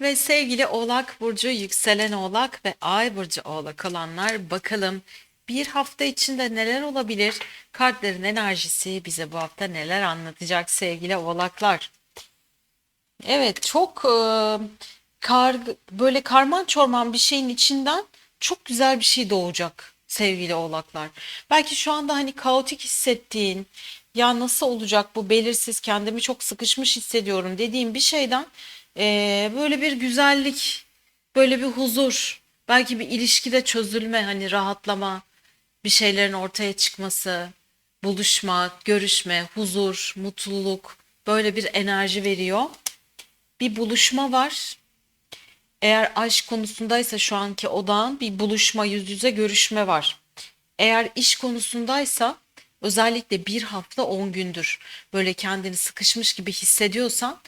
Ve sevgili Oğlak Burcu, yükselen Oğlak ve Ay Burcu Oğlak olanlar bakalım bir hafta içinde neler olabilir? Kartların enerjisi bize bu hafta neler anlatacak sevgili Oğlaklar? Evet çok e, kar, böyle karman çorman bir şeyin içinden çok güzel bir şey doğacak sevgili Oğlaklar. Belki şu anda hani kaotik hissettiğin ya nasıl olacak bu belirsiz kendimi çok sıkışmış hissediyorum dediğim bir şeyden e, böyle bir güzellik böyle bir huzur belki bir ilişkide çözülme hani rahatlama bir şeylerin ortaya çıkması buluşma görüşme huzur mutluluk böyle bir enerji veriyor bir buluşma var. Eğer aşk konusundaysa şu anki odağın bir buluşma, yüz yüze görüşme var. Eğer iş konusundaysa özellikle bir hafta 10 gündür böyle kendini sıkışmış gibi hissediyorsan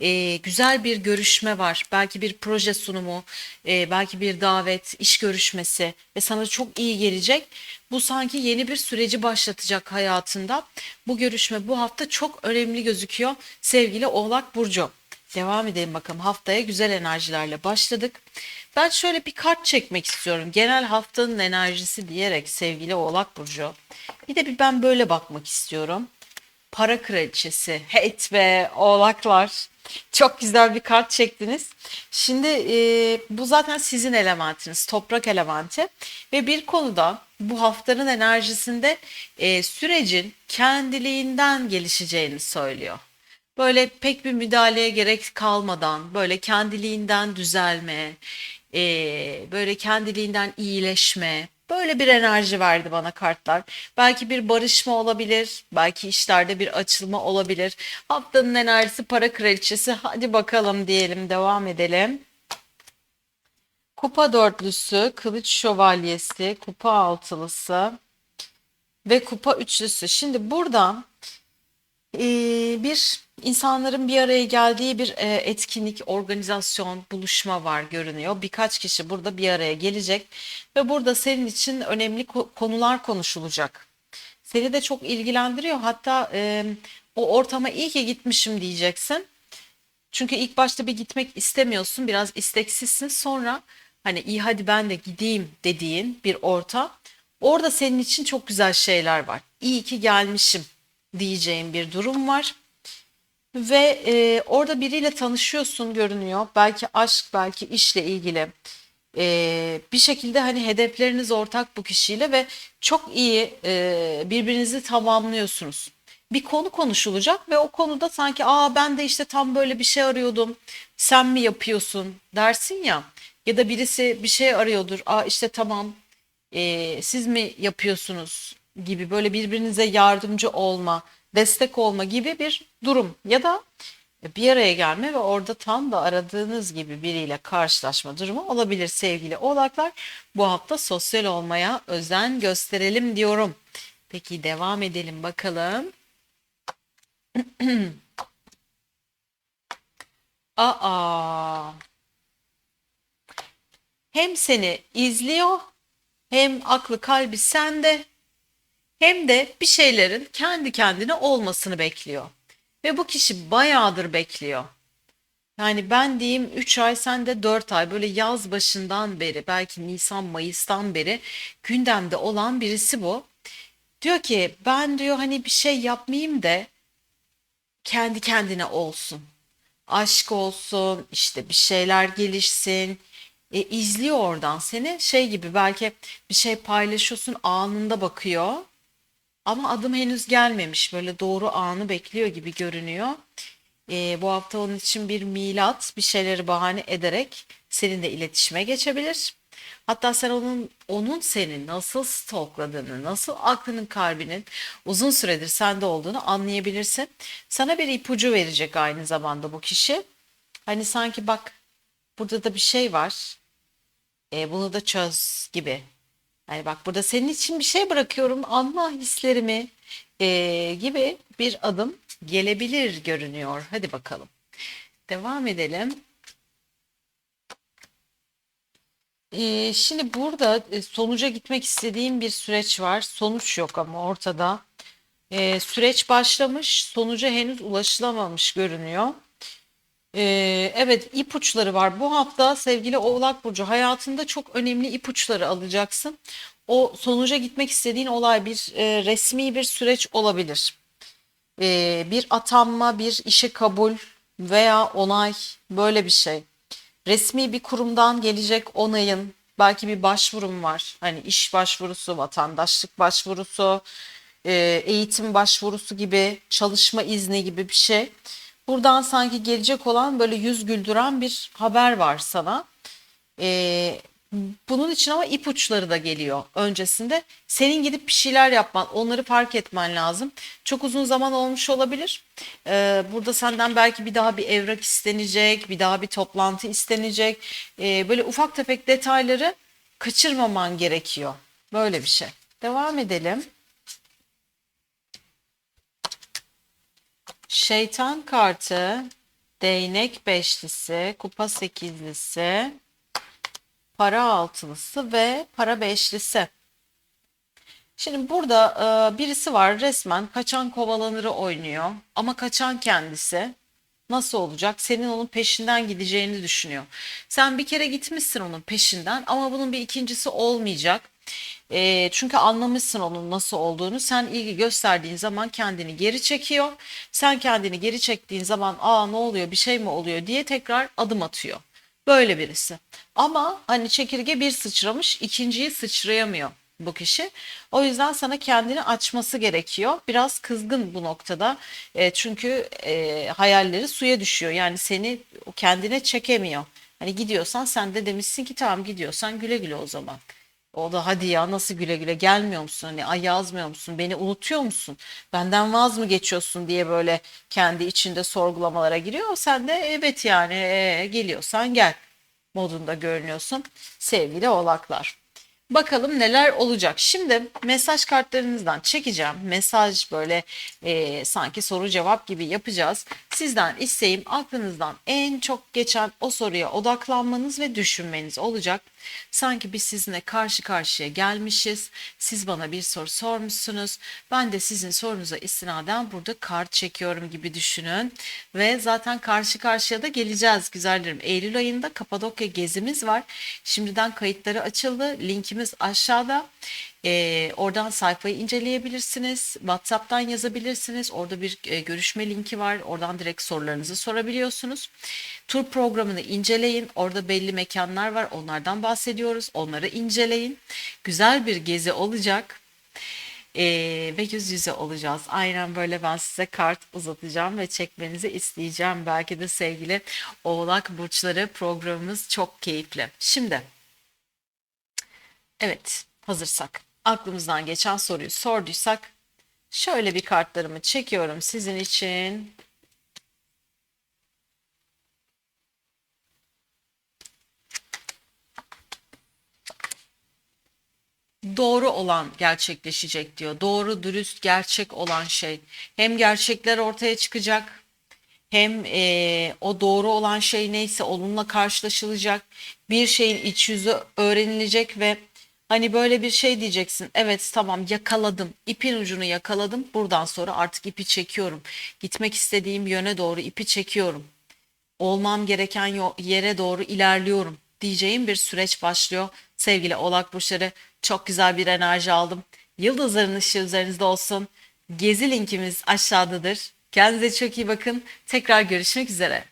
e, güzel bir görüşme var. Belki bir proje sunumu, e, belki bir davet, iş görüşmesi ve sana çok iyi gelecek. Bu sanki yeni bir süreci başlatacak hayatında. Bu görüşme bu hafta çok önemli gözüküyor sevgili Oğlak Burcu. Devam edelim bakalım. Haftaya güzel enerjilerle başladık. Ben şöyle bir kart çekmek istiyorum. Genel haftanın enerjisi diyerek sevgili Oğlak Burcu. Bir de bir ben böyle bakmak istiyorum. Para kraliçesi. Heyt ve oğlaklar. Çok güzel bir kart çektiniz. Şimdi e, bu zaten sizin elementiniz. Toprak elementi. Ve bir konuda bu haftanın enerjisinde e, sürecin kendiliğinden gelişeceğini söylüyor. Böyle pek bir müdahaleye gerek kalmadan böyle kendiliğinden düzelme, eee, böyle kendiliğinden iyileşme, böyle bir enerji verdi bana kartlar. Belki bir barışma olabilir, belki işlerde bir açılma olabilir. Haftanın enerjisi para kraliçesi. Hadi bakalım diyelim, devam edelim. Kupa dörtlüsü, kılıç şövalyesi, kupa altılısı ve kupa üçlüsü. Şimdi burada ee, bir insanların bir araya geldiği bir e, etkinlik, organizasyon, buluşma var görünüyor. Birkaç kişi burada bir araya gelecek ve burada senin için önemli ko- konular konuşulacak. Seni de çok ilgilendiriyor. Hatta e, o ortama iyi ki gitmişim diyeceksin. Çünkü ilk başta bir gitmek istemiyorsun, biraz isteksizsin. Sonra hani iyi hadi ben de gideyim dediğin bir ortam. Orada senin için çok güzel şeyler var. İyi ki gelmişim diyeceğim bir durum var. Ve e, orada biriyle tanışıyorsun görünüyor. Belki aşk, belki işle ilgili. E, bir şekilde hani hedefleriniz ortak bu kişiyle ve çok iyi e, birbirinizi tamamlıyorsunuz. Bir konu konuşulacak ve o konuda sanki aa ben de işte tam böyle bir şey arıyordum. Sen mi yapıyorsun dersin ya. Ya da birisi bir şey arıyordur. Aa işte tamam e, siz mi yapıyorsunuz gibi böyle birbirinize yardımcı olma, destek olma gibi bir durum ya da bir araya gelme ve orada tam da aradığınız gibi biriyle karşılaşma durumu olabilir sevgili oğlaklar. Bu hafta sosyal olmaya özen gösterelim diyorum. Peki devam edelim bakalım. Aa, hem seni izliyor hem aklı kalbi sende hem de bir şeylerin kendi kendine olmasını bekliyor. Ve bu kişi bayağıdır bekliyor. Yani ben diyeyim 3 ay sen de 4 ay böyle yaz başından beri belki Nisan Mayıs'tan beri gündemde olan birisi bu. Diyor ki ben diyor hani bir şey yapmayayım da kendi kendine olsun. Aşk olsun işte bir şeyler gelişsin. E, izliyor oradan seni şey gibi belki bir şey paylaşıyorsun anında bakıyor. Ama adım henüz gelmemiş. Böyle doğru anı bekliyor gibi görünüyor. Ee, bu hafta onun için bir milat, bir şeyleri bahane ederek seninle iletişime geçebilir. Hatta sen onun onun seni nasıl stalkladığını, nasıl aklının kalbinin uzun süredir sende olduğunu anlayabilirsin. Sana bir ipucu verecek aynı zamanda bu kişi. Hani sanki bak burada da bir şey var. E, bunu da çöz gibi. Yani bak burada senin için bir şey bırakıyorum anla hislerimi e, gibi bir adım gelebilir görünüyor. Hadi bakalım. Devam edelim. E, şimdi burada e, sonuca gitmek istediğim bir süreç var. Sonuç yok ama ortada. E, süreç başlamış, sonuca henüz ulaşılamamış görünüyor. Ee, evet ipuçları var. Bu hafta sevgili Oğlak Burcu hayatında çok önemli ipuçları alacaksın. O sonuca gitmek istediğin olay bir e, resmi bir süreç olabilir. Ee, bir atanma, bir işe kabul veya onay böyle bir şey. Resmi bir kurumdan gelecek onayın, belki bir başvurum var. Hani iş başvurusu, vatandaşlık başvurusu, e, eğitim başvurusu gibi, çalışma izni gibi bir şey. Buradan sanki gelecek olan böyle yüz güldüren bir haber var sana. Ee, bunun için ama ipuçları da geliyor öncesinde. Senin gidip bir şeyler yapman, onları fark etmen lazım. Çok uzun zaman olmuş olabilir. Ee, burada senden belki bir daha bir evrak istenecek, bir daha bir toplantı istenecek. Ee, böyle ufak tefek detayları kaçırmaman gerekiyor. Böyle bir şey. Devam edelim. Şeytan kartı, değnek beşlisi, kupa sekizlisi, para altılısı ve para beşlisi. Şimdi burada e, birisi var resmen kaçan kovalanırı oynuyor ama kaçan kendisi. Nasıl olacak? Senin onun peşinden gideceğini düşünüyor. Sen bir kere gitmişsin onun peşinden ama bunun bir ikincisi olmayacak. E, çünkü anlamışsın onun nasıl olduğunu. Sen ilgi gösterdiğin zaman kendini geri çekiyor. Sen kendini geri çektiğin zaman aa ne oluyor bir şey mi oluyor diye tekrar adım atıyor. Böyle birisi. Ama hani çekirge bir sıçramış ikinciyi sıçrayamıyor bu kişi. O yüzden sana kendini açması gerekiyor. Biraz kızgın bu noktada. E, çünkü e, hayalleri suya düşüyor. Yani seni kendine çekemiyor. Hani gidiyorsan sen de demişsin ki tamam gidiyorsan güle güle o zaman. O da hadi ya nasıl güle güle gelmiyor musun? Hani ay yazmıyor musun? Beni unutuyor musun? Benden vaz mı geçiyorsun diye böyle kendi içinde sorgulamalara giriyor. Sen de evet yani e, geliyorsan gel modunda görünüyorsun sevgili oğlaklar. Bakalım neler olacak. Şimdi mesaj kartlarınızdan çekeceğim. Mesaj böyle e, sanki soru cevap gibi yapacağız. Sizden isteğim aklınızdan en çok geçen o soruya odaklanmanız ve düşünmeniz olacak. Sanki biz sizinle karşı karşıya gelmişiz. Siz bana bir soru sormuşsunuz. Ben de sizin sorunuza istinaden burada kart çekiyorum gibi düşünün. Ve zaten karşı karşıya da geleceğiz güzellerim. Eylül ayında Kapadokya gezimiz var. Şimdiden kayıtları açıldı. Linkimiz aşağıda. E, oradan sayfayı inceleyebilirsiniz. WhatsApp'tan yazabilirsiniz. Orada bir e, görüşme linki var. Oradan direkt sorularınızı sorabiliyorsunuz. Tur programını inceleyin. Orada belli mekanlar var. Onlardan bahsediyoruz. Onları inceleyin. Güzel bir gezi olacak. Ee, ve yüz yüze olacağız. Aynen böyle ben size kart uzatacağım ve çekmenizi isteyeceğim. Belki de sevgili Oğlak Burçları programımız çok keyifli. Şimdi evet hazırsak aklımızdan geçen soruyu sorduysak şöyle bir kartlarımı çekiyorum sizin için. doğru olan gerçekleşecek diyor. Doğru, dürüst, gerçek olan şey. Hem gerçekler ortaya çıkacak, hem e, o doğru olan şey neyse onunla karşılaşılacak. Bir şeyin iç yüzü öğrenilecek ve hani böyle bir şey diyeceksin. Evet tamam yakaladım, ipin ucunu yakaladım. Buradan sonra artık ipi çekiyorum. Gitmek istediğim yöne doğru ipi çekiyorum. Olmam gereken yere doğru ilerliyorum diyeceğim bir süreç başlıyor. Sevgili Oğlak Burçları çok güzel bir enerji aldım. Yıldızların ışığı üzerinizde olsun. Gezi linkimiz aşağıdadır. Kendinize çok iyi bakın. Tekrar görüşmek üzere.